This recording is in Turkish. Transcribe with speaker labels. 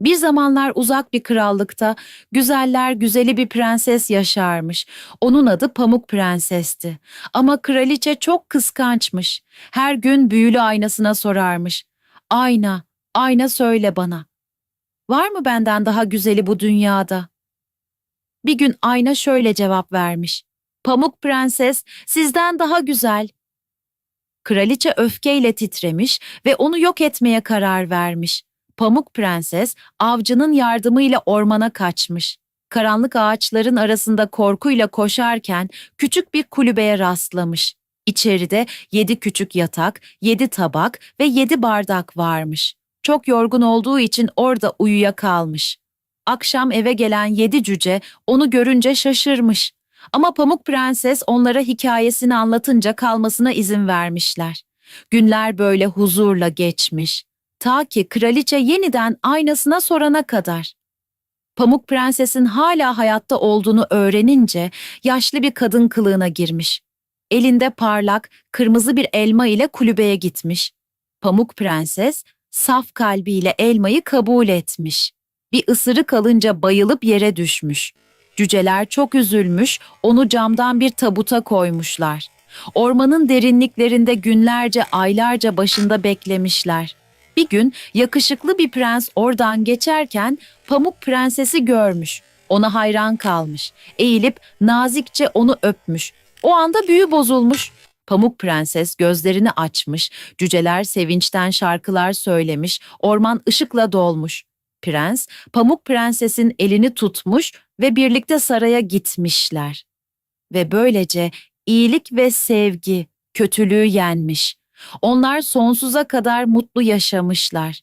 Speaker 1: Bir zamanlar uzak bir krallıkta güzeller güzeli bir prenses yaşarmış. Onun adı Pamuk Prenses'ti. Ama kraliçe çok kıskançmış. Her gün büyülü aynasına sorarmış. Ayna, ayna söyle bana. Var mı benden daha güzeli bu dünyada? Bir gün ayna şöyle cevap vermiş. Pamuk Prenses sizden daha güzel. Kraliçe öfkeyle titremiş ve onu yok etmeye karar vermiş. Pamuk Prenses avcının yardımıyla ormana kaçmış. Karanlık ağaçların arasında korkuyla koşarken küçük bir kulübeye rastlamış. İçeride yedi küçük yatak, yedi tabak ve yedi bardak varmış. Çok yorgun olduğu için orada uyuyakalmış. Akşam eve gelen yedi cüce onu görünce şaşırmış. Ama Pamuk Prenses onlara hikayesini anlatınca kalmasına izin vermişler. Günler böyle huzurla geçmiş. Ta ki kraliçe yeniden aynasına sorana kadar. Pamuk Prenses'in hala hayatta olduğunu öğrenince yaşlı bir kadın kılığına girmiş. Elinde parlak, kırmızı bir elma ile kulübeye gitmiş. Pamuk Prenses saf kalbiyle elmayı kabul etmiş. Bir ısırık alınca bayılıp yere düşmüş. Cüceler çok üzülmüş, onu camdan bir tabuta koymuşlar. Ormanın derinliklerinde günlerce, aylarca başında beklemişler. Bir gün yakışıklı bir prens oradan geçerken Pamuk Prensesi görmüş. Ona hayran kalmış. Eğilip nazikçe onu öpmüş. O anda büyü bozulmuş. Pamuk Prenses gözlerini açmış, cüceler sevinçten şarkılar söylemiş, orman ışıkla dolmuş. Prens, Pamuk Prenses'in elini tutmuş ve birlikte saraya gitmişler. Ve böylece iyilik ve sevgi kötülüğü yenmiş. Onlar sonsuza kadar mutlu yaşamışlar.